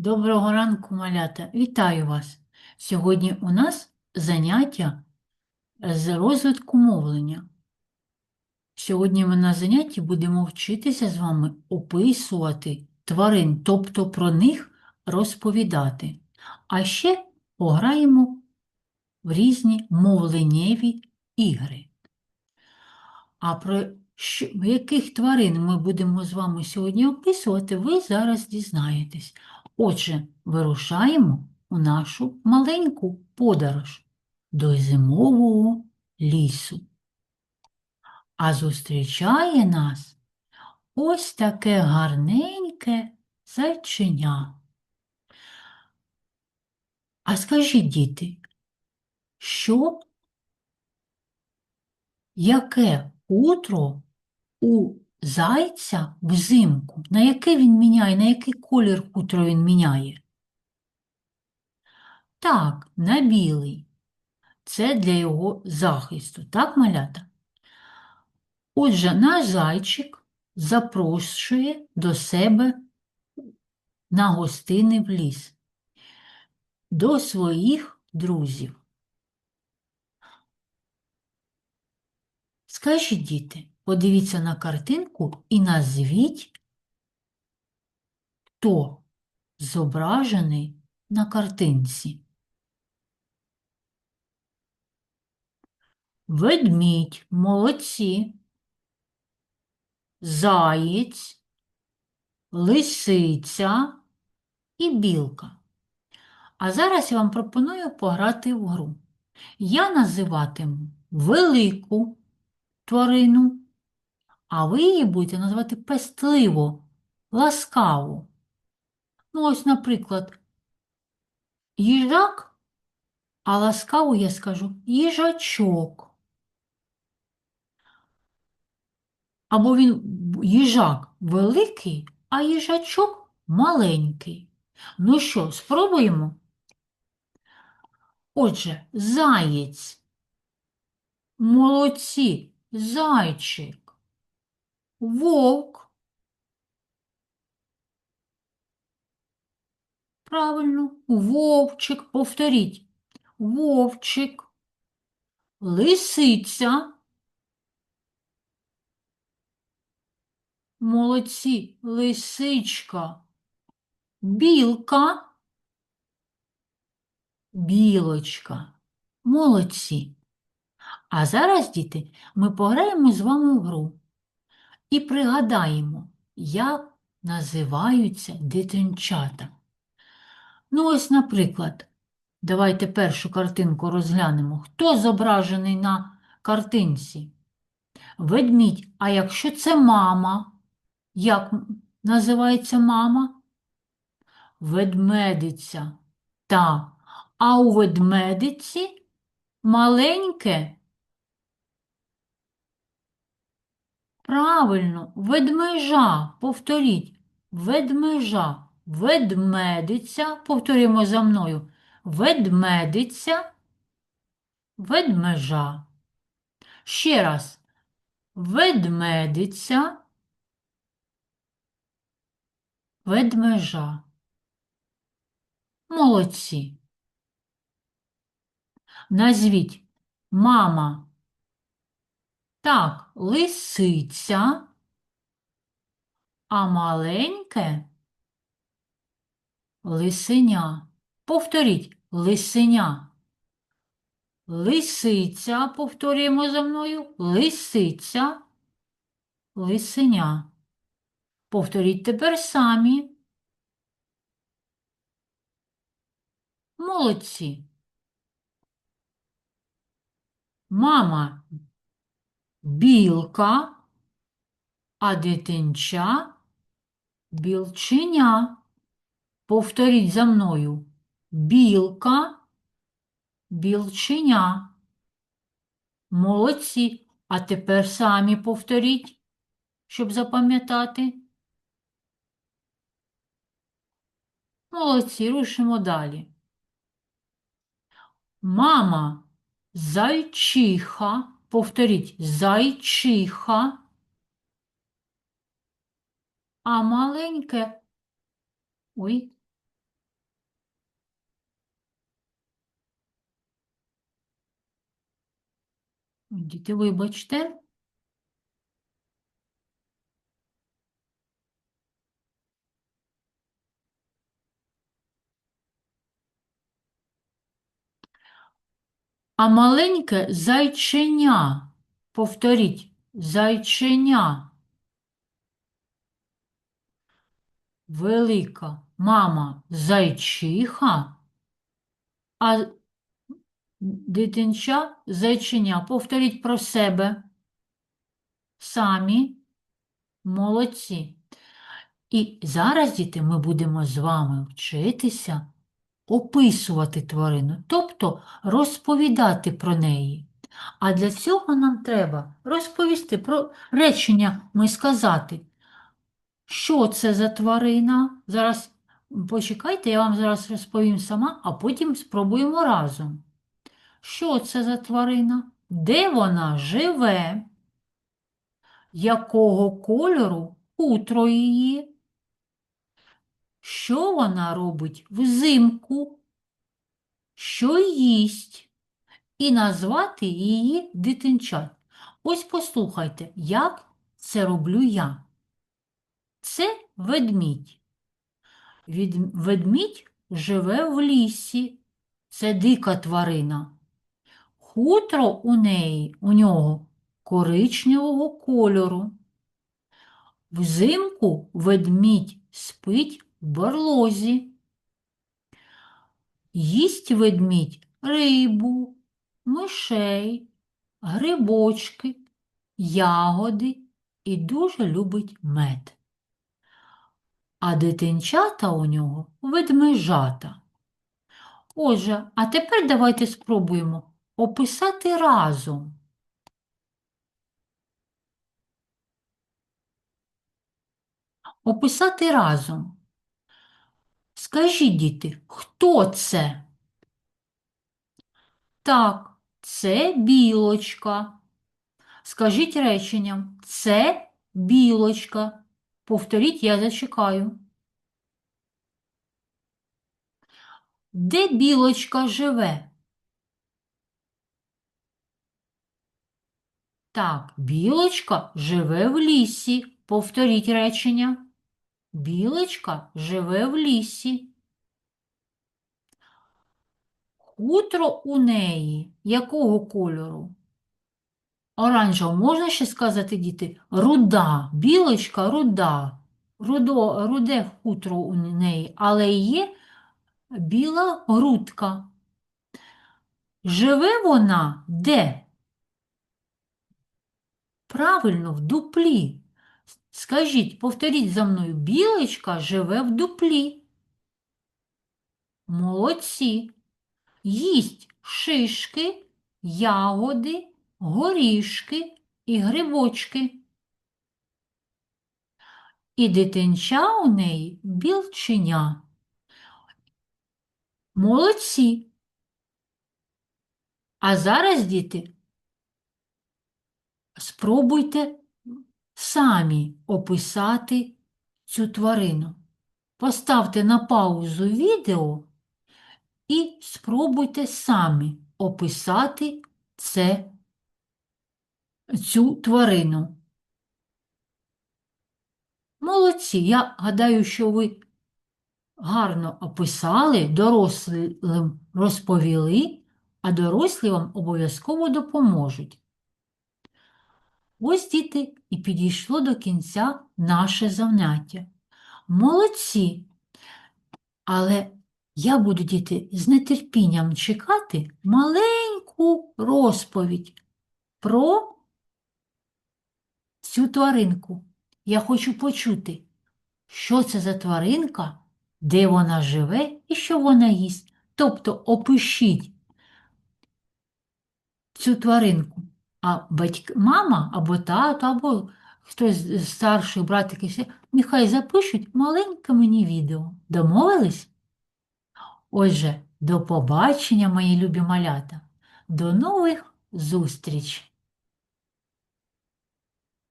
Доброго ранку, малята! Вітаю вас! Сьогодні у нас заняття з розвитку мовлення. Сьогодні ми на занятті будемо вчитися з вами описувати тварин, тобто про них розповідати. А ще пограємо в різні мовленнєві ігри. А про яких тварин ми будемо з вами сьогодні описувати, ви зараз дізнаєтесь. Отже, вирушаємо у нашу маленьку подорож до зимового лісу. А зустрічає нас ось таке гарненьке зайченя. А скажіть, діти, що, яке утро у зайця взимку? На яке він міняє, на який колір хутро він міняє? Так, на білий. Це для його захисту, так, малята? Отже, наш зайчик запрошує до себе на гостини в ліс, до своїх друзів. Скажіть, діти, подивіться на картинку і назвіть, хто зображений на картинці. Ведмідь, молодці, заєць, лисиця і білка. А зараз я вам пропоную пограти в гру. Я називатиму велику тварину, а ви її будете називати пестливо, ласкаво. Ну, ось, наприклад, їжак, а ласкаво я скажу їжачок. Або він їжак великий, а їжачок маленький. Ну що, спробуємо? Отже, заєць, молодці, зайчик, вовк. Правильно, вовчик, повторіть. Вовчик, лисиця. Молодці, лисичка, білка, білочка. Молодці. А зараз, діти, ми пограємо з вами в гру і пригадаємо, як називаються дитинчата. Ну, ось, наприклад, давайте першу картинку розглянемо. Хто зображений на картинці? Ведмідь. А якщо це мама? Як називається мама? Ведмедиця. Так. А у ведмедиці маленьке. Правильно, ведмежа. Повторіть. Ведмежа. Ведмедиця. Повторюємо за мною. Ведмедиця. Ведмежа. Ще раз. Ведмедиця. Ведмежа. Молодці. Назвіть мама. Так, лисиця, а маленьке лисеня. Повторіть лисеня. Лисиця, повторюємо за мною, лисиця, лисеня. Повторіть тепер самі. Молодці. Мама білка, а дитинча білченя. Повторіть за мною. Білка, білченя. Молодці. А тепер самі повторіть, щоб запам'ятати. Молодці, рушимо далі. Мама зайчиха, Повторіть зайчиха, а маленьке. Ой. Діти, вибачте. А маленьке зайченя. Повторіть, зайченя. Велика мама зайчиха, а дитинча зайченя. Повторіть про себе. Самі молодці. І зараз, діти, ми будемо з вами вчитися описувати тварину, тобто розповідати про неї. А для цього нам треба розповісти про речення ми сказати, що це за тварина. Зараз почекайте, я вам зараз розповім сама, а потім спробуємо разом. Що це за тварина? Де вона живе? Якого кольору хутро її? Що вона робить взимку? Що їсть? І назвати її дитинчат. Ось послухайте, як це роблю я. Це ведмідь. Ведмідь живе в лісі. Це дика тварина. Хутро у неї, у нього коричневого кольору. Взимку ведмідь спить барлозі. Їсть ведмідь рибу, мишей, грибочки, ягоди і дуже любить мед. А дитинчата у нього ведмежата. Отже, а тепер давайте спробуємо описати разом. Описати разом. Скажіть, діти, хто це? Так, це білочка. Скажіть реченням, це білочка. Повторіть, я зачекаю. Де білочка живе? Так, білочка живе в лісі. Повторіть речення. Білочка живе в лісі. Хутро у неї якого кольору? Оранжево, можна ще сказати, діти? Руда, білочка руда, Рудо, руде хутро у неї, але є біла грудка. Живе вона де? Правильно, в дуплі. Скажіть, повторіть за мною, білочка живе в дуплі. Молодці. Їсть шишки, ягоди, горішки і грибочки. І дитинча у неї білченя. Молодці. А зараз, діти, спробуйте самі описати цю тварину. Поставте на паузу відео і спробуйте самі описати це, цю тварину. Молодці, я гадаю, що ви гарно описали, дорослим розповіли, а дорослі вам обов'язково допоможуть. Ось діти і підійшло до кінця наше заняття. Молодці! Але я буду, діти, з нетерпінням чекати маленьку розповідь про цю тваринку. Я хочу почути, що це за тваринка, де вона живе і що вона їсть. Тобто опишіть цю тваринку. А батьк, мама або тато, або хтось з старших братиків, нехай запишуть маленьке мені відео. Домовились? Отже, до побачення, мої любі малята. До нових зустріч!